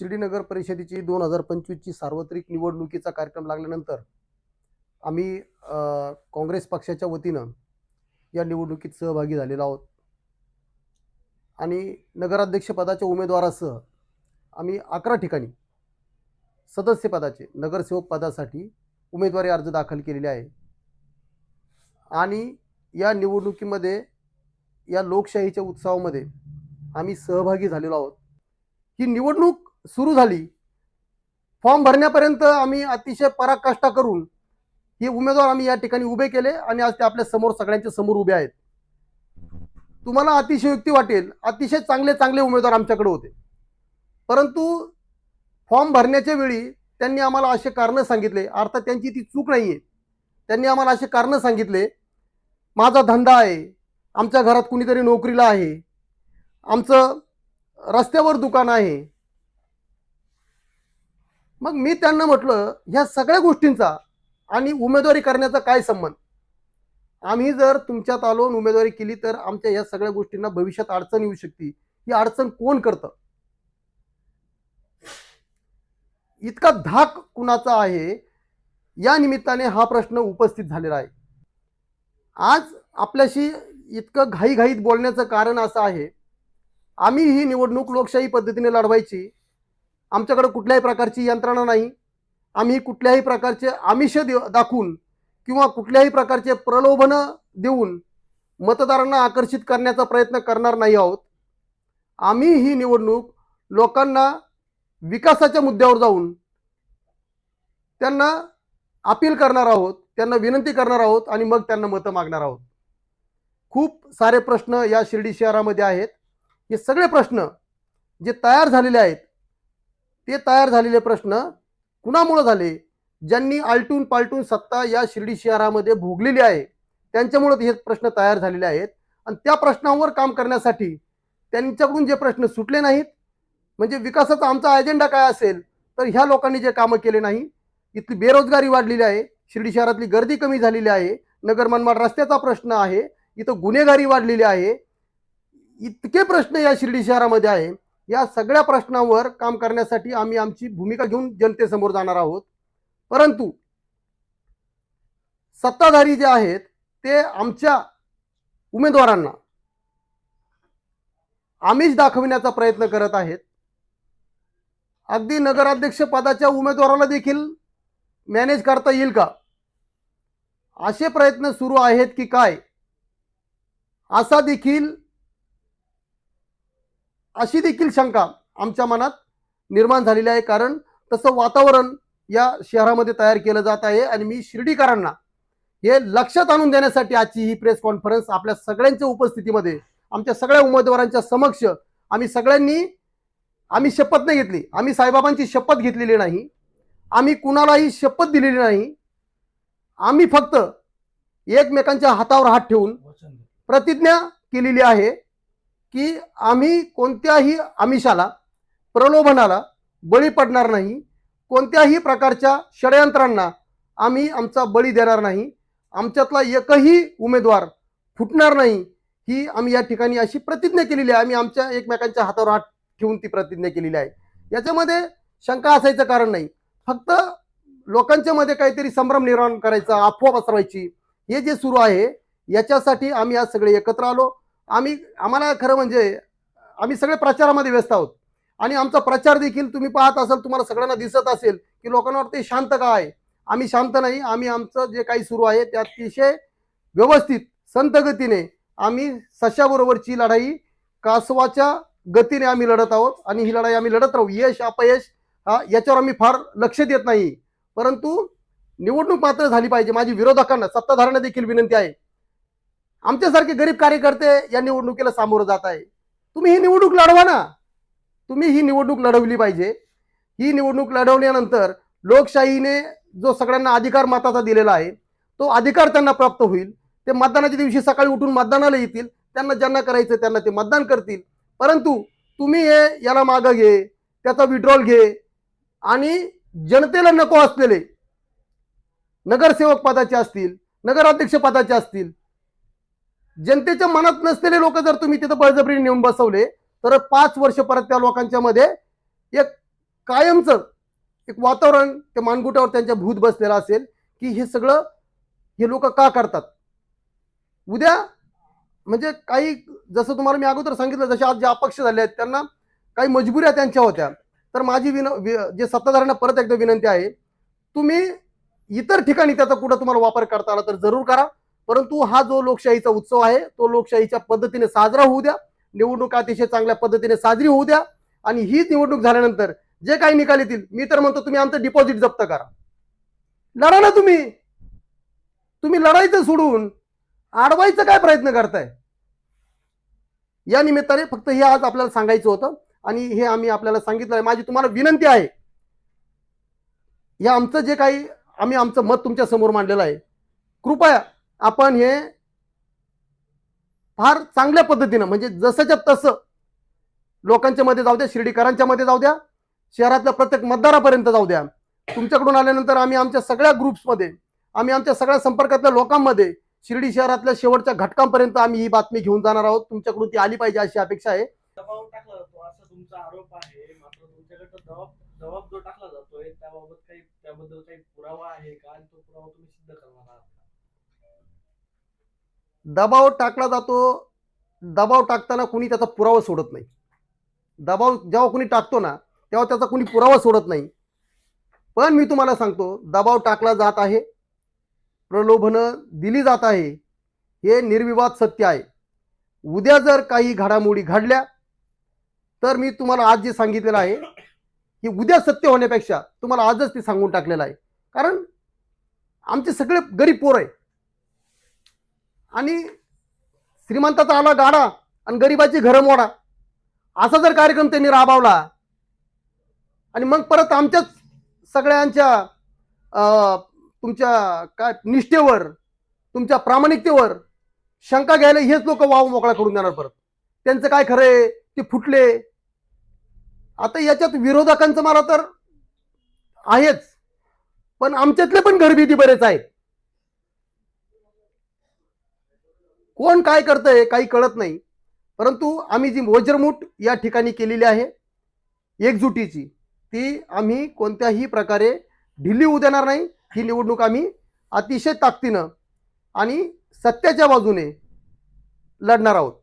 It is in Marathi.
शिर्डी नगर परिषदेची दोन हजार पंचवीसची सार्वत्रिक निवडणुकीचा कार्यक्रम लागल्यानंतर आम्ही काँग्रेस पक्षाच्या वतीनं या निवडणुकीत सहभागी झालेलो आहोत. आणि नगराध्यक्षपदाच्या उमेदवारासह आम्ही अकरा ठिकाणी सदस्यपदाचे नगरसेवक पदासाठी उमेदवारी अर्ज दाखल केलेले आहे. आणि या निवडणुकीमध्ये या लोकशाहीच्या उत्सवामध्ये आम्ही सहभागी झालेलो आहोत. ही निवडणूक सुरू झाली. फॉर्म भरण्यापर्यंत आम्ही अतिशय पराकाष्ठा करून हे उमेदवार आम्ही या ठिकाणी उभे केले आणि आज ते आपल्यासमोर सगळ्यांच्या समोर उभे आहेत. तुम्हाला अतिशयोक्ती वाटेल. अतिशय चांगले चांगले उमेदवार आमच्याकडे होते. परंतु फॉर्म भरण्याच्या वेळी त्यांनी आम्हाला असे कारणं सांगितले. अर्थात त्यांची ती चूक नाही आहे त्यांनी आम्हाला असे कारणं सांगितले. माझा धंदा आहे. आमच्या घरात कुणीतरी नोकरीला आहे. आमचं रस्त्यावर दुकान आहे. मग मी त्यांना म्हटलं ह्या सगळ्या गोष्टींचा आणि उमेदवारी करण्याचा काय संबंध? आम्ही जर तुमच्यात आलो उमेदवारी केली तर आमच्या ह्या सगळ्या गोष्टींना भविष्यात अडचण येऊ शकते. ही अडचण कोण करतं? इतका धाक कुणाचा आहे? या निमित्ताने हा प्रश्न उपस्थित झालेला आहे. आज आपल्याशी इतकं घाईघाईत बोलण्याचं कारण असं आहे आम्ही ही निवडणूक लोकशाही पद्धतीने लढवायची. आमच्याकडे कुठल्याही प्रकारची यंत्रणा नाही. आम्ही कुठल्याही प्रकारचे आमिष देव दाखवून किंवा कुठल्याही प्रकारचे प्रलोभनं देऊन मतदारांना आकर्षित करण्याचा प्रयत्न करणार नाही आहोत. आम्ही ही निवडणूक लोकांना विकासाच्या मुद्द्यावर जाऊन त्यांना अपील करणार आहोत त्यांना विनंती करणार आहोत आणि मग त्यांना मतं मागणार आहोत. खूप सारे प्रश्न या शिर्डी शहरामध्ये आहेत. हे सगळे प्रश्न जे तयार झालेले आहेत ते तयार झालेले प्रश्न कुणामुळं झाले? ज्यांनी आलटून पालटून सत्ता या शिर्डी शहरामध्ये भोगलेली आहे त्यांच्यामुळं हे प्रश्न तयार झालेले आहेत. आणि त्या प्रश्नांवर काम करण्यासाठी त्यांच्याकडून जे प्रश्न सुटले नाहीत म्हणजे विकासाचा आमचा अजेंडा काय असेल तर ह्या लोकांनी जे कामं केले नाही इथली बेरोजगारी वाढलेली आहे शिर्डी शहरातली गर्दी कमी झालेली आहे नगर मनमाड रस्त्याचा प्रश्न आहे इथं गुन्हेगारी वाढलेली आहे. इतके प्रश्न या शिर्डी शहरामध्ये आहे या सगळ्या प्रश्नांवर काम करण्यासाठी आम्ही आमची भूमिका घेऊन जनतेसमोर जाणार आहोत. परंतु सत्ताधारी जे आहेत ते आमच्या उमेदवारांना आमिष दाखविण्याचा प्रयत्न करत आहेत. अगदी नगराध्यक्ष पदाच्या उमेदवाराला देखील मॅनेज करता येईल का? असे प्रयत्न सुरू आहेत की काय? असा देखील अशी देखील शंका आमच्या मनात निर्माण झालेली आहे. कारण तसं वातावरण या शहरामध्ये तयार केलं जात आहे आणि मी शिर्डीकरांना हे लक्षात आणून देण्यासाठी आजची ही प्रेस कॉन्फरन्स आपल्या सगळ्यांच्या उपस्थितीमध्ये आमच्या सगळ्या उमेदवारांच्या समक्ष आम्ही सगळ्यांनी आम्ही शपथ नाही घेतली. आम्ही साईबाबांची शपथ घेतलेली नाही. आम्ही कुणालाही शपथ दिलेली नाही. आम्ही फक्त एकमेकांच्या हातावर हात ठेवून प्रतिज्ञा केलेली आहे. की आम्ही कोणत्याही आमिषाला प्रलोभनाला बळी पडणार नाही. कोणत्याही प्रकारच्या षडयंत्रांना आम्ही आमचा बळी देणार नाही. आमच्यातला एकही उमेदवार फुटणार नाही. ही आम्ही या ठिकाणी अशी प्रतिज्ञा केलेली आहे. आम्ही आमच्या एकमेकांच्या हातावर हात ठेवून ती प्रतिज्ञा केलेली आहे. याच्यामध्ये शंका असायचं कारण नाही. फक्त लोकांच्या मध्ये काहीतरी संभ्रम निर्माण करायचा अफवा पसरवायची हे जे सुरू आहे याच्यासाठी आम्ही आज सगळे एकत्र आलो. आम्ही आम्हाला खरं म्हणजे आम्ही सगळे प्रचारामध्ये व्यस्त आहोत. आणि आमचा प्रचार देखील तुम्ही पाहत असाल तुम्हाला सगळ्यांना दिसत असेल की लोकांना वाटते शांत का आहे. आम्ही शांत नाही आम्ही आमचं जे काही सुरू आहे ते अतिशय व्यवस्थित संत गतीने आम्ही सशाबरोबरची लढाई कासवाच्या गतीने आम्ही लढत आहोत आणि ही लढाई आम्ही लढत राहू. यश अपयश हा याच्यावर आम्ही फार लक्ष देत नाही. परंतु निवडणूक मात्र झाली पाहिजे. माझी विरोधकांना सत्ताधाऱ्यांना देखील विनंती आहे. आमच्यासारखे गरीब कार्यकर्ते या निवडणुकीला सामोरं जात आहे. तुम्ही ही निवडणूक लढवा ना. तुम्ही ही निवडणूक लढवली पाहिजे. ही निवडणूक लढवल्यानंतर लोकशाहीने जो सगळ्यांना अधिकार मताचा दिलेला आहे तो अधिकार त्यांना प्राप्त होईल. ते मतदानाच्या दिवशी सकाळी उठून मतदानाला येतील. त्यांना ज्यांना करायचं त्यांना ते मतदान करतील. परंतु तुम्ही हे याला मागं घे त्याचा विड्रॉल घे आणि जनतेला नको असलेले नगरसेवक पदाचे असतील नगराध्यक्ष पदाचे असतील जनतेच्या मनात नसलेले लोक जर तुम्ही तिथं बळजबरीने नेऊन बसवले तर पाच वर्ष परत त्या लोकांच्या मध्ये एक कायमचं एक वातावरण त्या मानगुट्यावर त्यांच्या भूत बसलेलं असेल की हे सगळं हे लोक का करतात? उद्या म्हणजे काही जसं तुम्हाला मी अगोदर सांगितलं जसे आज जे अपक्ष झाले आहेत त्यांना काही मजबुऱ्या त्यांच्या होत्या. तर माझी विन वि- जे सत्ताधाऱ्यांना परत एकदा विनंती आहे तुम्ही इतर ठिकाणी त्याचा कुठं तुम्हाला वापर करता आला तर जरूर करा. परंतु हा जो लोकशाहीचा उत्सव आहे तो लोकशाहीच्या पद्धतीने साजरा होऊ द्या. निवडणूक अतिशय चांगल्या पद्धतीने साजरी होऊ द्या. आणि ही निवडणूक झाल्यानंतर जे काही निकाल येतील मी तर म्हणतो तुम्ही आमचं डिपॉझिट जप्त करा. लढा ना तुम्ही. तुम्ही लढायचं सोडून अडवायचं काय प्रयत्न करताय? या निमित्ताने फक्त हे आज आपल्याला सांगायचं होतं आणि हे आम्ही आपल्याला सांगितलं आहे. माझी तुम्हाला विनंती आहे. या आमचं जे काही आम्ही आमचं मत तुमच्यासमोर मांडलेलं आहे. कृपया आपण हे फार चांगल्या पद्धतीनं म्हणजे जसंच्या तसं लोकांच्या मध्ये जाऊ द्या शिर्डीकरांच्या मध्ये जाऊ द्या शहरातल्या प्रत्येक मतदारापर्यंत जाऊ द्या. तुमच्याकडून आल्यानंतर आम्ही आमच्या सगळ्या ग्रुप्समध्ये आम्ही आमच्या सगळ्या संपर्कातल्या लोकांमध्ये शिर्डी शहरातल्या शेवटच्या घटकांपर्यंत आम्ही ही बातमी घेऊन जाणार आहोत. तुमच्याकडून ती आली पाहिजे अशी अपेक्षा आहे. जबाब जो टाकला जातोय त्याबाबत काही त्याबद्दल काही पुरावा आहे का? आणि तो पुरावा तुम्ही सिद्ध करणार आहात दबाव टाकला जातो दबाव टाकताना कुणी त्याचा पुरावा सोडत नाही. दबाव जेव्हा कुणी टाकतो ना तेव्हा त्याचा कुणी पुरावा सोडत नाही. पण मी तुम्हाला सांगतो दबाव टाकला जात आहे प्रलोभनं दिली जात आहे हे निर्विवाद सत्य आहे. उद्या जर काही घडामोडी घडल्या तर मी तुम्हाला आज जे सांगितलेलं आहे की उद्या सत्य होण्यापेक्षा तुम्हाला आजच ते सांगून टाकलेलं आहे. कारण आमचे सगळे गरीब पोर आहे आणि श्रीमंताचा आला गाडा आणि गरिबाची घरं मोडा. असा जर कार्यक्रम त्यांनी राबवला आणि मग परत आमच्याच सगळ्यांच्या अं, तुमच्या काय निष्ठेवर तुमच्या प्रामाणिकतेवर शंका घ्यायला हेच लोक वाव मोकळा करून देणार परत. त्यांचं काय खरंय ते फुटले. आता याच्यात विरोधकांचं मला तर आहेच. पण आमच्यातले पण घरभीती बरेच आहेत. कोण काय करतंय काही कळत नाही. परंतु आम्ही जी वज्रमूठ या ठिकाणी केलेली आहे एकजुटीची ती आम्ही कोणत्याही प्रकारे ढिली होऊ देणार नाही. ही निवडणूक आम्ही अतिशय ताकदीनं आणि सत्याच्या बाजूने लढणार आहोत.